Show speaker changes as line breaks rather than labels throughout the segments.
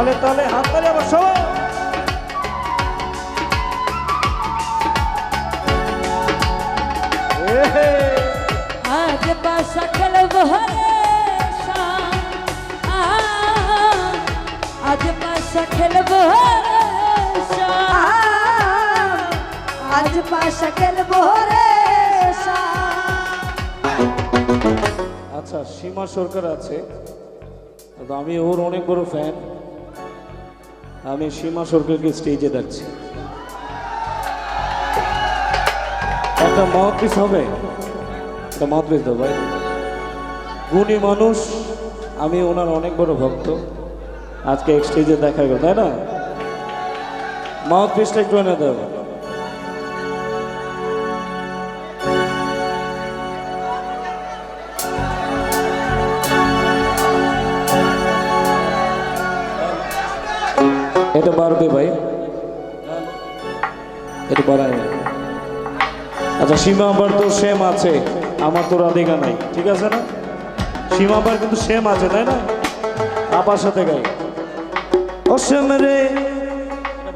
তালে তালে হাত তালে আবার সবাই।
আজ বাসা খেলব। আজ বাসা খেলব
আজ পাশা খেলব রে
আচ্ছা সীমা সরকার আছে তো আমি ওর অনেক বড় ফ্যান আমি সীমা সরকারকে স্টেজে দেখছি একটা মহাপিস পিস হবে। একটা মহাপিস পিস দাও ভাই। গুণী মানুষ, আমি ওনার অনেক বড় ভক্ত। আজকে এক স্টেজে দেখা গেল, তাই না? মহাপিসটা পিসটা একটু এনে দেবো এটা বাড়বে ভাই। এটা বাড়ায় না। আচ্ছা সীমা আবার তো সেম আছে। আমার তো রাধিকা নাই, ঠিক আছে না? সীমা আবার কিন্তু সেম আছে, তাই না? আপার সাথে গাই ও শ্যাম রে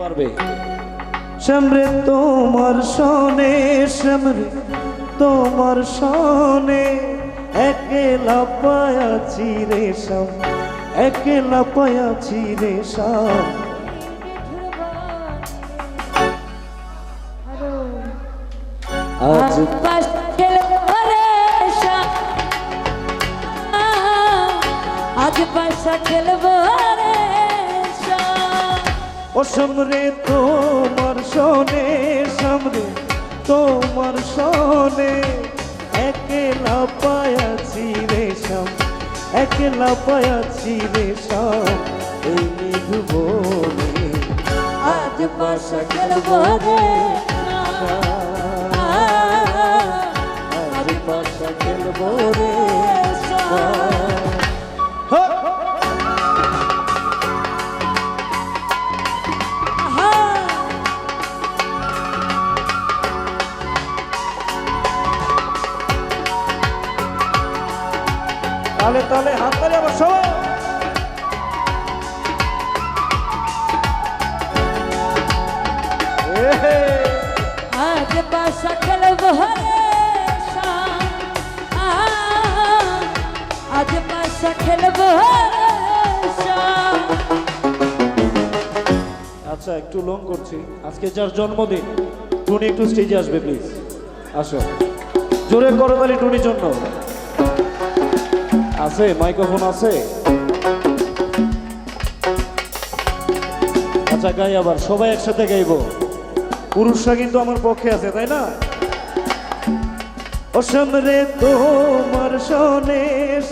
বাড়বে। শ্যাম রে তোমার সনে শ্যাম রে তোমার সনে, একলা পায়াছি রে শ্যাম, একলা পায়াছি রে শ্যাম। আজ
বাসা খেলব শাম।
ও সমরে তোমার সনে সমরে তোমার সনে একলা পায়াছি রে শ্যাম একলা পায়াছি রে শ্যাম এই নিধুবনে
আজ বাসা খেলব হরে
বাসা খেলব রে। তালে তালে হাত আচ্ছা একটু লং করছি। আজকে যার জন্মদিন, টুনি একটু স্টেজে আসবে প্লিজ আসো। জোরে করো তালি টুনির জন্য। আছে মাইক্রোফোন আছে। আচ্ছা গাই আবার, সবাই একসাথে গাইবো। পুরুষরা কিন্তু আমার পক্ষে আছে, তাই না? ও সামরে তোমার সনে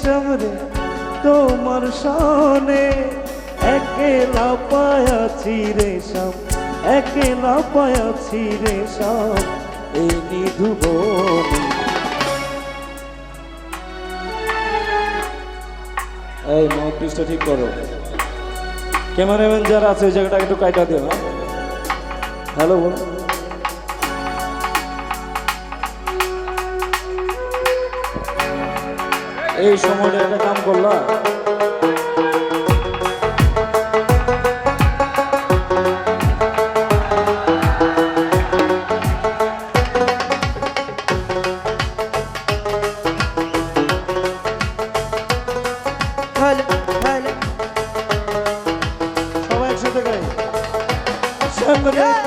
সামরে তোমার সনে একেলা পায়াছি রে শাম একেলা পায়াছি রে শাম এই নিধুবনে এই মাউথ পিসটা ঠিক করো। ক্যামেরাম্যান যারা আছে, ওই জায়গাটা একটু কাইটা দিও হ্যাঁ? হ্যালো বল এই সময়টা একটা কাম করলা?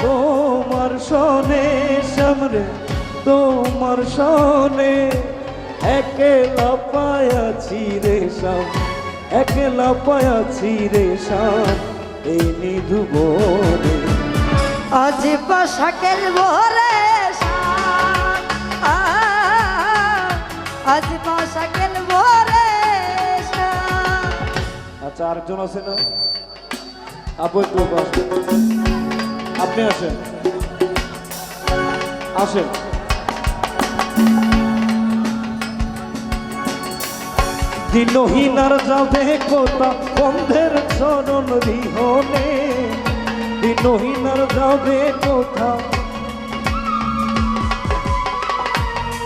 তোমার সনে সামরে তোমার সনে। একলা পায়াছি রে শাম একলা পায়াছি রে শাম এই নিধুবনে
আজ পাশা খেলব রে শাম। আজ পাশা খেলব
আচ্ছা আরেকজন আছে না? আপু একটু আপনি আসেন। আসেন। দিনহীনার যাবে কোথা? বন্ধের চরণ বিহনে। দিনহীনার যাবে কোথা?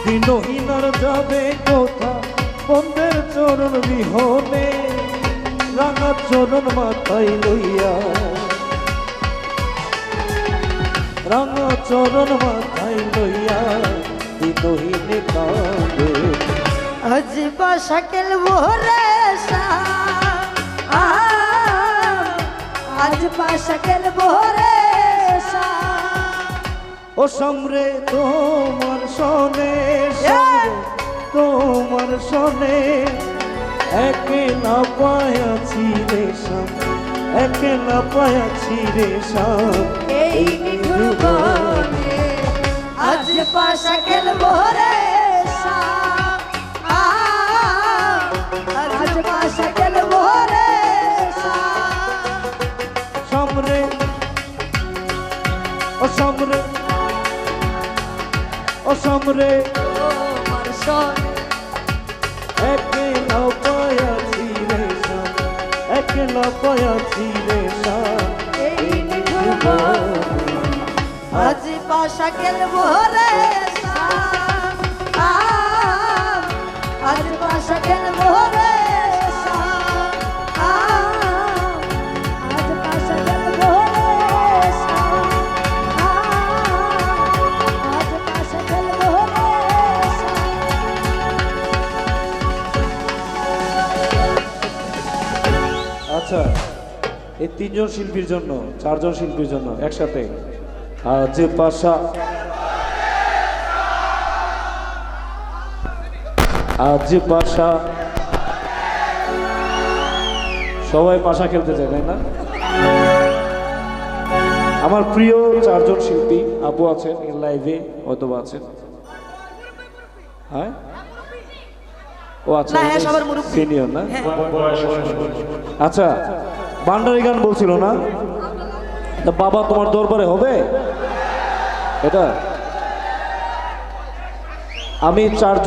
দিনহীনার যাবে কোথা? বন্ধের চরণ বিহনে। রাঙা চরণ মাথায় লইয়া। রাঙা চরণ মাথায় লইয়া দিনহীন কাঁদে।
শাম আজ বাসা খেলব রে শাম
ও সামরে তোমার সনে তোমার সনে একে না পায়াছি রে শাম একে না পায়াছি রে শাম
এই বনে আজ বাসা খেলব রে শাম
সামরে। ও সামরে। ও সামরে। একে না পায়াছি রে একে না পায়াছি রে
আজ বাসা খেলব রে শাম আজ আজ আজ
আচ্ছা এই তিনজন শিল্পীর জন্য চারজন শিল্পীর জন্য একসাথে যে পাশা আজ পাশা। সবাই পাশা খেলতে চায় তাই না? আমার প্রিয় চারজন শিল্পী আপু আছেন লাইভে অথবা আছেন। হ্যাঁ? ও আচ্ছা
না, হ্যাঁ, সবার মুরব্বি।
সিনিয়র না? আচ্ছা বান্ডারি গান বলছিল না? তা বাবা তোমার দরবারে হবে? এটা? আমি চার